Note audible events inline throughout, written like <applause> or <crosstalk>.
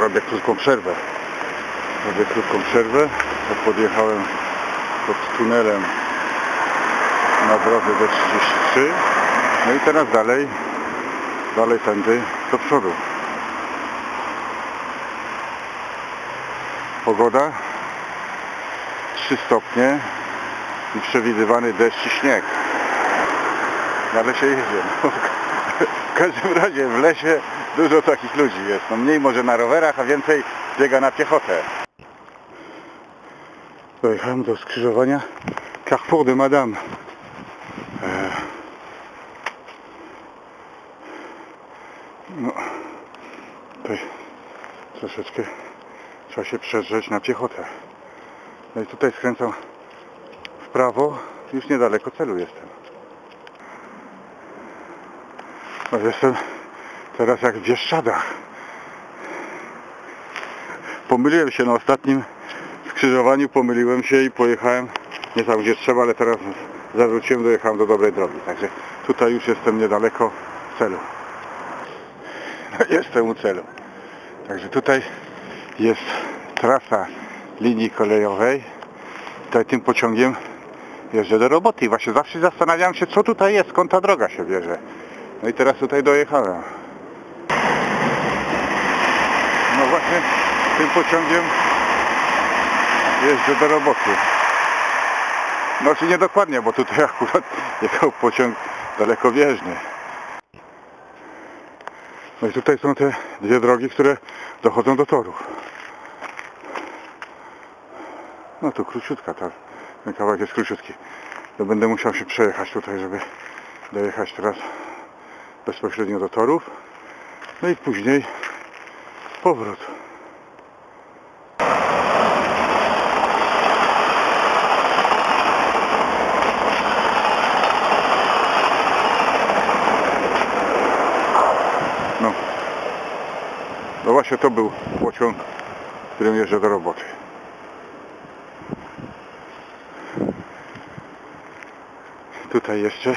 robię krótką przerwę. Robię krótką przerwę, bo podjechałem pod tunelem na drodze D33. No i teraz dalej, dalej tędy do przodu. Pogoda 3 stopnie i przewidywany deszcz i śnieg. No ale się jedzie. No. <laughs> W każdym razie w lesie dużo takich ludzi jest. No mniej może na rowerach, a więcej biega na piechotę. Dojechałem do skrzyżowania Carrefour de Madame. E, No, tutaj troszeczkę trzeba się przedrzeć na piechotę. No i tutaj skręcam w prawo, już niedaleko celu jestem. No jestem teraz jak w. Pomyliłem się na ostatnim skrzyżowaniu, pomyliłem się i pojechałem nie tam gdzie trzeba, ale teraz zawróciłem, dojechałem do dobrej drogi. Także tutaj już jestem niedaleko celu. <laughs> Jestem u celu. Także tutaj jest trasa linii kolejowej. Tutaj tym pociągiem jeżdżę do roboty i właśnie zawsze zastanawiam się, co tutaj jest, skąd ta droga się bierze. No i teraz tutaj dojechałem. No właśnie tym pociągiem jeżdżę do roboty. No czy nie dokładnie, bo tutaj <laughs> akurat jechał pociąg dalekobieżny. No i tutaj są te dwie drogi, które dochodzą do torów. No to króciutka ta, ten kawałek jest króciutki. To będę musiał się przejechać tutaj, żeby dojechać teraz bezpośrednio do torów. No i później powrót. No. No właśnie to był pociąg, którym jeżdżę do roboty. Tutaj jeszcze,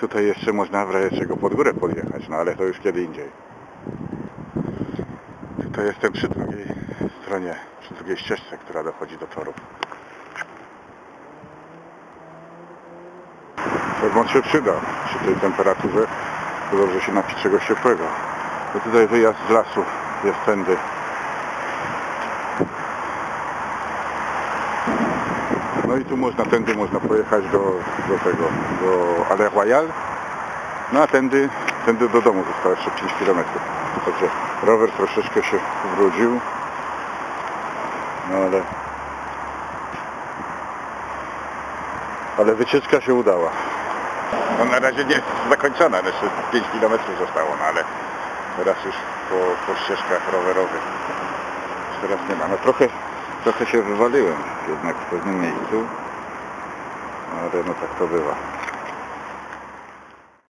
tutaj jeszcze można w razie czego pod górę podjechać, no ale to już kiedy indziej. Tutaj jestem przy drugiej stronie, przy drugiej ścieżce, która dochodzi do torów. Remont się przyda przy tej temperaturze, to dobrze się napić czegoś ciepłego. Bo tutaj wyjazd z lasu jest tędy. No i tu można, tędy można pojechać do, do tego, do Ale Royal. No a tędy, tędy do domu zostało jeszcze 5 km. Także rower troszeczkę się ubrudził. No ale... Ale wycieczka się udała. No na razie nie jest zakończona, jeszcze 5 km zostało, no ale teraz już po, po ścieżkach rowerowych. Teraz nie ma. No trochę, trochę się wywaliłem jednak w pewnym miejscu, ale no tak to bywa.